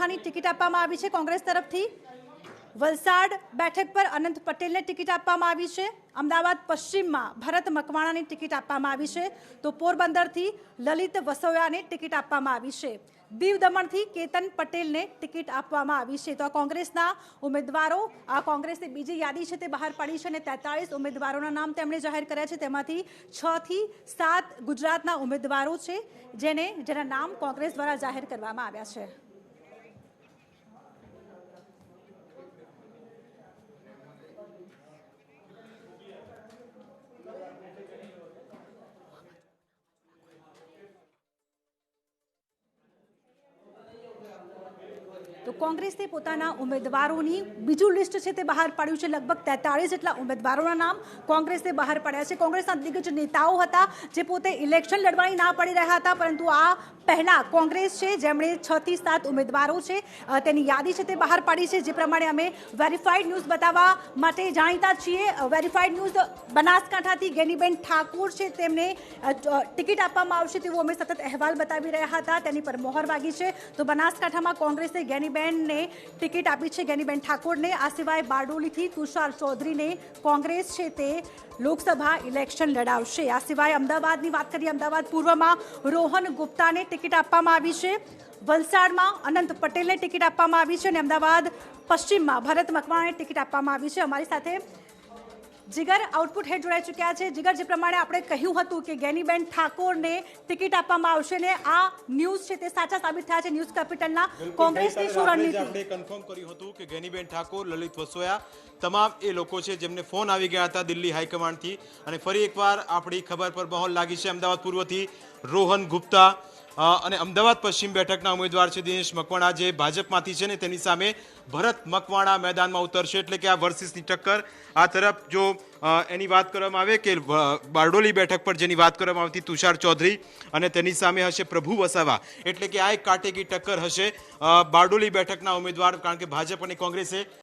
લોકસભાની ટિકિટ આપવામાં આવી છે કોંગ્રેસ તરફથી. વલસાડ બેઠક પર અનંત પટેલને ટિકિટ આપવામાં આવી છે. અમદાવાદ પશ્ચિમમાં ભરત મકવાણાની ટિકિટ આપવામાં આવી છે. તો પોરબંદરથી લલિત વસોયાને ટિકિટ આપવામાં આવી છે. દીવ દમણથી કેતન પટેલને ટિકિટ આપવામાં આવી છે. તો આ કોંગ્રેસના ઉમેદવારો, આ કોંગ્રેસની બીજી યાદી છે તે બહાર પાડી છે અને તેતાળીસ ઉમેદવારોના નામ તેમણે જાહેર કર્યા છે. તેમાંથી છ થી સાત ગુજરાતના ઉમેદવારો છે, જેને, જેના નામ કોંગ્રેસ દ્વારા જાહેર કરવામાં આવ્યા છે. તો કોંગ્રેસે પોતાના ઉમેદવારોની બીજું લિસ્ટ છે તે બહાર પાડ્યું છે. લગભગ તેતાળીસ જેટલા ઉમેદવારોના નામ કોંગ્રેસે બહાર પાડ્યા છે. કોંગ્રેસના દિગ્ગજ નેતાઓ હતા જે પોતે ઇલેક્શન લડવાની ના પડી રહ્યા હતા, પરંતુ આ પહેલા કોંગ્રેસ છે, જેમણે છ થી સાત ઉમેદવારો છે તેની યાદી છે તે બહાર પાડી છે, જે પ્રમાણે અમે વેરીફાઈડ ન્યૂઝ બતાવવા માટે જાણીતા છીએ. વેરીફાઈડ ન્યૂઝ બનાસકાંઠાથી ગેનીબેન ઠાકુર છે, તેમને ટિકિટ આપવામાં આવશે તેવો અમે સતત અહેવાલ બતાવી રહ્યા હતા, તેની પર મોહર વાગી છે. તો બનાસકાંઠામાં કોંગ્રેસે ગેનીબેનને ટિકિટ આપી છે, ગેનીબેન ઠાકોરને. આ સિવાય બારડોલીથી તુષાર ચૌધરીને કોંગ્રેસ છે તે લોકસભા ઇલેક્શન લડાવશે. આ સિવાય અમદાવાદની વાત કરીએ, અમદાવાદ પૂર્વમાં રોહન ગુપ્તાને ટિકિટ આપવામાં આવી છે. વલસાડમાં અનંત પટેલને ટિકિટ આપવામાં આવી છે અને અમદાવાદ પશ્ચિમમાં ભરત મકવાણાને ટિકિટ આપવામાં આવી છે. અમારી સાથે જીગર આઉટપુટ હેડ જોડાઈ ચૂક્યા છે. જીગર જે પ્રમાણે આપણે કહ્યું હતું કે ગેનીબેન ઠાકોરને ટિકિટ આપવામાં આવશે ને આ ન્યૂઝ છે તે સાચા સાબિત થયા છે ન્યૂઝ કેપિટલના કોંગ્રેસની શું રણનીતિ આપણે કન્ફર્મ કર્યું હતું કે ગેનીબેન ઠાકોર લલિત વસોયા તમામ એ લોકો છે જેમને ફોન આવી ગયા હતા દિલ્હી હાઈકમાન્ડથી. અને ફરી એકવાર આપણી ખબર પર બહોલ લાગી છે. અમદાવાદ પૂર્વથી રોહન ગુપ્તા અને અમદાવાદ પશ્ચિમ બેઠકના ઉમેદવાર છે દિનેશ મકવાણા જે ભાજપમાંથી છે ને તેની સામે ભરત મકવાણા મેદાનમાં ઉતરશે એટલે કે આ વર્સિસની ટક્કર. આ તરફ જો એની વાત કરવામાં આવે કે બારડોલી બેઠક પર જેની વાત કરવામાં આવતી તુષાર ચૌધરી અને તેની સામે હશે પ્રભુ વસાવા. એટલે કે આ એક કાટેકી ટક્કર હશે. બારડોલી બેઠકના ઉમેદવાર, કારણ કે ભાજપ અને કોંગ્રેસે